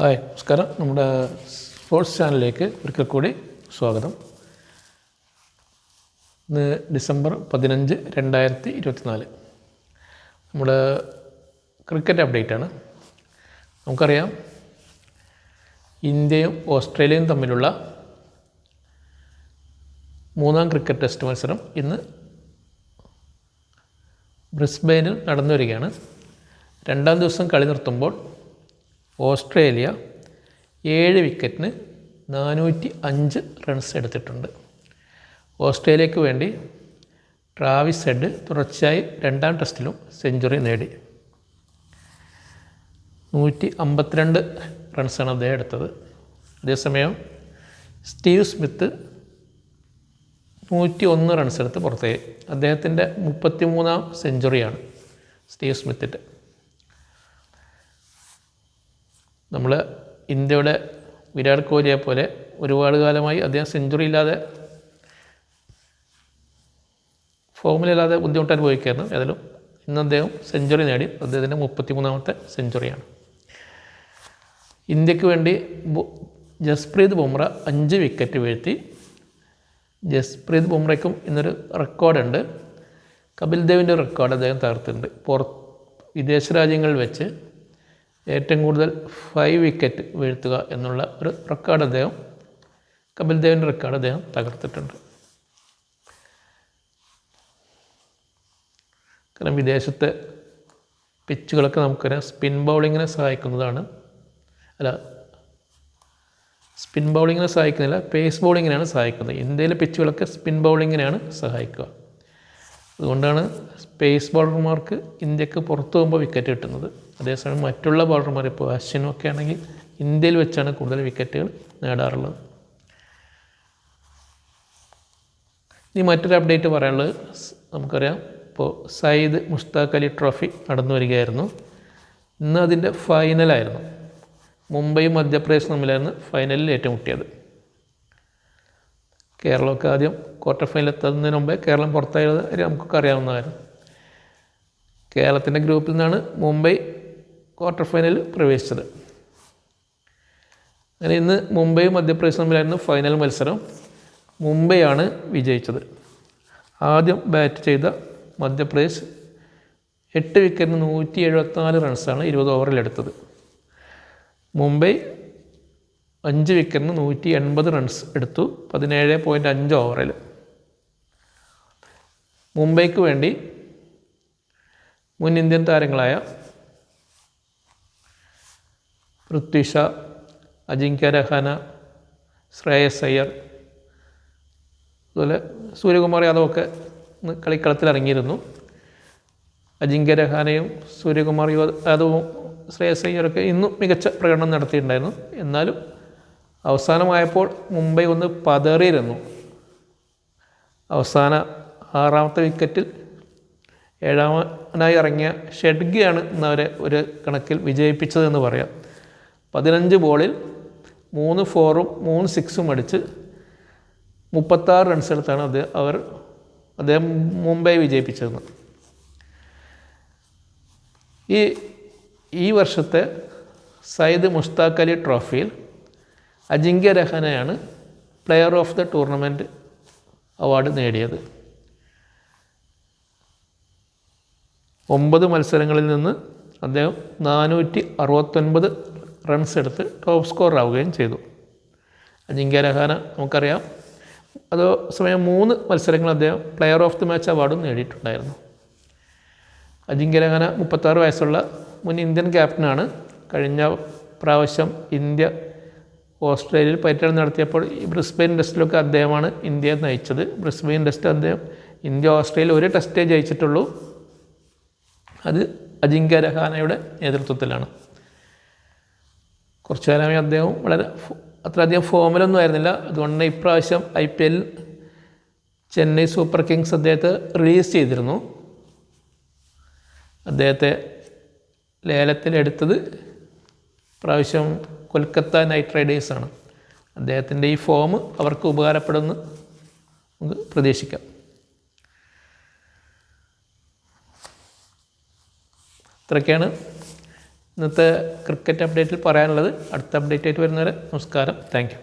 Hi നമസ്കാരം. നമ്മുടെ sports ചാനലിലേക്ക് ഒരിക്കൽ കൂടി സ്വാഗതം. ഇന്ന് ഡിസംബർ പതിനഞ്ച് രണ്ടായിരത്തി ഇരുപത്തിനാല്. നമ്മുടെ ക്രിക്കറ്റ് അപ്ഡേറ്റ് ആണ്. നമുക്കറിയാം ഇന്ത്യയും ഓസ്ട്രേലിയയും തമ്മിലുള്ള മൂന്നാം ക്രിക്കറ്റ് ടെസ്റ്റ് മത്സരം ഇന്ന് ബ്രിസ്ബെയിനിൽ നടന്നു വരികയാണ് രണ്ടാം ദിവസം കളി നിർത്തുമ്പോൾ ഓസ്ട്രേലിയ ഏഴ് വിക്കറ്റിന് നാനൂറ്റി അഞ്ച് റൺസ് എടുത്തിട്ടുണ്ട്. ഓസ്ട്രേലിയക്ക് വേണ്ടി ട്രാവിസ് ഹെഡ് തുടർച്ചയായി രണ്ടാം ടെസ്റ്റിലും സെഞ്ചുറി നേടി. നൂറ്റി അമ്പത്തിരണ്ട് റൺസാണ് അദ്ദേഹം എടുത്തത്. അതേസമയം സ്റ്റീവ് സ്മിത്ത് നൂറ്റി ഒന്ന് റൺസ് എടുത്ത് പുറത്തേക്ക് അദ്ദേഹത്തിന്റെ മുപ്പത്തി മൂന്നാം സെഞ്ചുറിയാണ് സ്റ്റീവ് സ്മിത്തിന്റെ. നമ്മൾ ഇന്ത്യയുടെ വിരാട് കോഹ്ലിയെ പോലെ ഒരുപാട് കാലമായി അദ്ദേഹം സെഞ്ചുറി ഇല്ലാതെ ഫോമിലില്ലാതെ ബുദ്ധിമുട്ട് അനുഭവിക്കായിരുന്നു ഏതായാലും ഇന്ന് അദ്ദേഹം സെഞ്ചുറി നേടി. അദ്ദേഹത്തിന്റെ മുപ്പത്തിമൂന്നാമത്തെ സെഞ്ചുറിയാണ് ഇന്ത്യയ്ക്ക് വേണ്ടി ജസ്പ്രീത് ബുംറ അഞ്ച് വിക്കറ്റ് വീഴ്ത്തി. ജസ്പ്രീത് ബുംറയ്ക്കും ഇന്നൊരു റെക്കോർഡുണ്ട് കപിൽ ദേവിന്റെ റെക്കോർഡ് അദ്ദേഹം തകർത്തിട്ടുണ്ട്. പുറ വിദേശ രാജ്യങ്ങളിൽ വെച്ച് ഏറ്റവും കൂടുതൽ ഫൈവ് വിക്കറ്റ് വീഴ്ത്തുക എന്നുള്ള ഒരു റെക്കോർഡ് അദ്ദേഹം കപിൽ ദേവിന്റെ റെക്കോർഡ് അദ്ദേഹം തകർത്തിട്ടുണ്ട്. കാരണം വിദേശത്തെ പിച്ചുകളൊക്കെ നമുക്കറിയാം സ്പിൻ ബൗളിങ്ങിനെ സഹായിക്കുന്നതാണ്. അല്ല സ്പിൻ ബൗളിങ്ങിനെ സഹായിക്കുന്നില്ല പേസ് ബൗളിങ്ങിനാണ് സഹായിക്കുന്നത്. ഇന്ത്യയിലെ പിച്ചുകളൊക്കെ സ്പിൻ ബൗളിങ്ങിനാണ് സഹായിക്കുക. അതുകൊണ്ടാണ് സ്പേസ് ബൗളർമാർക്ക് ഇന്ത്യയ്ക്ക് പുറത്ത് പോകുമ്പോൾ വിക്കറ്റ് കിട്ടുന്നത്. അതേസമയം മറ്റുള്ള ബൗളർമാർ ഇപ്പോൾ അശ്വിനൊക്കെ ആണെങ്കിൽ ഇന്ത്യയിൽ വെച്ചാണ് കൂടുതൽ വിക്കറ്റുകൾ നേടാറുള്ളത്. ഇനി മറ്റൊരു അപ്ഡേറ്റ് പറയാനുള്ളത് നമുക്കറിയാം. ഇപ്പോൾ സയ്യിദ് മുഷ്താഖ് അലി ട്രോഫി നടന്നു വരികയായിരുന്നു. ഇന്ന് അതിന്റെ ഫൈനലായിരുന്നു മുംബൈ മധ്യപ്രദേശ് തമ്മിലായിരുന്നു ഫൈനലിൽ ഏറ്റുമുട്ടിയത് കേരളമൊക്കെ ആദ്യം ക്വാർട്ടർ ഫൈനൽ എത്തുന്നതിന് മുമ്പേ കേരളം പുറത്തായത് നമുക്കൊക്കെ അറിയാവുന്നതായിരുന്നു കേരളത്തിന്റെ ഗ്രൂപ്പിൽ നിന്നാണ് മുംബൈ ക്വാർട്ടർ ഫൈനലിൽ പ്രവേശിച്ചത്. അങ്ങനെ ഇന്ന് മുംബൈ മധ്യപ്രദേശ് തമ്മിലായിരുന്നു ഫൈനൽ മത്സരം. മുംബൈയാണ് വിജയിച്ചത്. ആദ്യം ബാറ്റ് ചെയ്ത മധ്യപ്രദേശ് എട്ട് വിക്കറ്റിന് നൂറ്റി എഴുപത്തിനാല് റൺസാണ് ഇരുപത് ഓവറിലെടുത്തത് മുംബൈ അഞ്ച് വിക്കറ്റിന് നൂറ്റി എൺപത് റൺസ് എടുത്തു. പതിനേഴ് പോയിന്റ് അഞ്ച് ഓവറിൽ മുംബൈക്ക് വേണ്ടി മുൻ ഇന്ത്യൻ താരങ്ങളായ പൃഥ്വി ഷാ അജിങ്ക്യ രഹാന ശ്രേയസ് അയ്യർ അതുപോലെ സൂര്യകുമാർ യാദവൊക്കെ ഒക്കെ കളിക്കളത്തിൽ ഇറങ്ങിയിരുന്നു. അജിങ്ക്യ രഹാനയും സൂര്യകുമാർ യാദവും ശ്രേയസ് അയ്യറൊക്കെ ഇന്നും മികച്ച പ്രകടനം നടത്തിയിട്ടുണ്ടായിരുന്നു. എന്നാലും അവസാനമായപ്പോൾ മുംബൈ ഒന്ന് പതറിയിരുന്നു. അവസാന ആറാമത്തെ വിക്കറ്റിൽ ഏഴാമനായി ഇറങ്ങിയ ഷെഡ്ഗിയാണ് ഇന്നവരെ ഒരു കണക്കിൽ വിജയിപ്പിച്ചതെന്ന് പറയാം. പതിനഞ്ച് ബോളിൽ മൂന്ന് ഫോറും മൂന്ന് സിക്സും അടിച്ച് മുപ്പത്താറ് റൺസ് എടുത്താണ് അദ്ദേഹം അവർ അദ്ദേഹം മുംബൈ വിജയിപ്പിച്ചതെന്ന്. ഈ ഈ വർഷത്തെ സയ്യിദ് മുഷ്താഖ് അലി ട്രോഫിയിൽ Ajinkya രഹനയാണ് player of the tournament award നേടിയത്. ഒമ്പത് മത്സരങ്ങളിൽ നിന്ന് അദ്ദേഹം നാനൂറ്റി അറുപത്തൊൻപത് റൺസ് എടുത്ത് ടോപ്പ് സ്കോർ ആവുകയും ചെയ്തു. അജിങ്ക്യ രഹാന നമുക്കറിയാം. അതോ സമയം മൂന്ന് മത്സരങ്ങൾ അദ്ദേഹം പ്ലെയർ ഓഫ് ദി മാച്ച് അവാർഡും നേടിയിട്ടുണ്ടായിരുന്നു. അജിങ്ക്യ രഹാന മുപ്പത്താറ് വയസ്സുള്ള മുൻ ഇന്ത്യൻ ക്യാപ്റ്റനാണ് കഴിഞ്ഞ പ്രാവശ്യം ഇന്ത്യ ഓസ്ട്രേലിയയിൽ പര്യടനം നടത്തിയപ്പോൾ ബ്രിസ്ബെയിൻ ടെസ്റ്റിലൊക്കെ അദ്ദേഹമാണ് ഇന്ത്യയെ നയിച്ചത്. ബ്രിസ്ബെയിൻ ടെസ്റ്റ് അദ്ദേഹം ഇന്ത്യ ഓസ്ട്രേലിയ ഒരു ടെസ്റ്റേ ജയിച്ചിട്ടുള്ളൂ. അത് അജിങ്ക്യ രഹാനയുടെ നേതൃത്വത്തിലാണ്. കുറച്ചു കാലമായി അദ്ദേഹം വളരെ അത്രയധികം ഫോമിലൊന്നും ആയിരുന്നില്ല. അതുകൊണ്ട് ഇപ്രാവശ്യം I P L Chennai super kings അദ്ദേഹത്തെ റിലീസ് ചെയ്തിരുന്നു. അദ്ദേഹത്തെ ലേലത്തിലെടുത്തത് പ്രാവശ്യം കൊൽക്കത്ത നൈറ്റ് റൈഡേഴ്സാണ് അദ്ദേഹത്തിന്റെ ഈ ഫോം അവർക്ക് ഉപകാരപ്പെടുമെന്ന് നമുക്ക് പ്രതീക്ഷിക്കാം. ഇത്രയൊക്കെയാണ് ഇന്നത്തെ ക്രിക്കറ്റ് അപ്ഡേറ്റിൽ പറയാനുള്ളത്. അടുത്ത അപ്ഡേറ്റ് ആയിട്ട് വരുന്നവരെ നമസ്കാരം. താങ്ക്